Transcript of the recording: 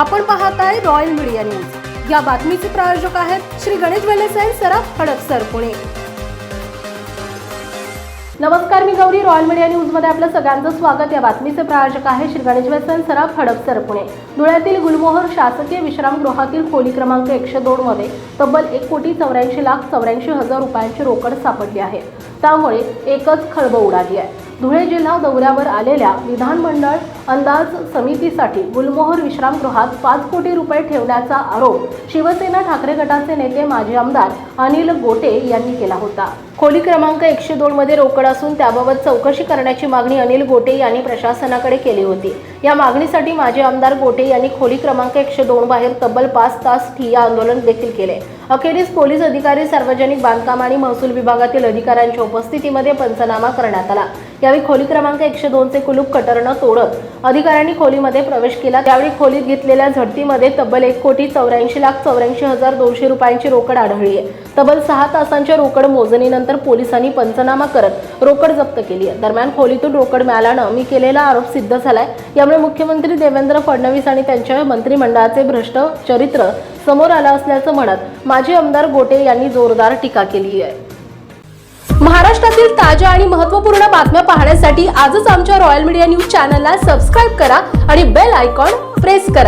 आपण पाहत आहे रॉयल मीडिया न्यूज या बातमीचे प्रायोजक आहेत श्री गणेश वेलेसाई सराफ हडपसर पुणे. नमस्कार मी गौरी. रॉयल मीडिया न्यूजमध्ये आपलं सगळ्यांचं स्वागत. या बातमीचे प्रायोजक आहे श्री गणेश व्यसन सराफ हडपसर पुणे. धुळ्यातील गुलमोहर शासकीय विश्रामगृहातील खोली क्रमांक एकशे दोन मध्ये तब्बल एक कोटी चौऱ्याऐंशी लाख चौऱ्याऐंशी हजार रुपयांची रोकड सापडली आहे. त्यामुळे एकच खळबळ उडाली आहे. धुळे जिल्हा दौऱ्यावर आलेल्या विधानमंडळ अंदाज समितीसाठी गुलमोहर विश्रामगृहात पाच कोटी रुपये ठेवण्याचा आरोप शिवसेना ठाकरे गटाचे नेते माजी आमदार अनिल गोटे यांनी केला होता. खोली क्रमांक एकशे दोनमध्ये रोकड असून त्याबाबत चौकशी करण्याची मागणी अनिल गोटे यांनी प्रशासनाकडे केली होती. या मागणीसाठी माजी आमदार गोटे यांनी खोली क्रमांक एकशे दोन बाहेर तब्बल पाच तास ठिय्या आंदोलन देखील केले. अखेरीस पोलीस अधिकारी सार्वजनिक बांधकाम आणि महसूल विभागातील अधिकाऱ्यांच्या उपस्थितीमध्ये पंचनामा करण्यात आला. यावेळी खोली क्रमांक एकशे दोनचे कुलूप कटरनं तोडत अधिकाऱ्यांनी खोलीमध्ये प्रवेश केला. त्यावेळी खोलीत घेतलेल्या झडतीमध्ये तब्बल एक कोटी चौऱ्याऐंशी लाख चौऱ्याऐंशी हजार दोनशे रुपयांची रोकड आढळली आहे. तब्बल सहा तासांच्या रोकड मोजणीनंतर पोलिसांनी पंचनामा करत रोकड जप्त केली आहे. दरम्यान खोलीतून रोकड मिळाल्यानं मी केलेला आरोप सिद्ध झालाय. यामुळे मुख्यमंत्री देवेंद्र फडणवीस आणि त्यांच्या मंत्रिमंडळाचे भ्रष्ट चरित्र समोर आलं असल्याचं म्हणत माजी आमदार गोटे यांनी जोरदार टीका केली आहे. महाराष्ट्रातील ताज्या आणि महत्त्वपूर्ण बातम्या पाहण्यासाठी आजच आमच्या रॉयल मीडिया न्यूज चॅनलला सबस्क्राईब करा आणि बेल आयकॉन प्रेस करा.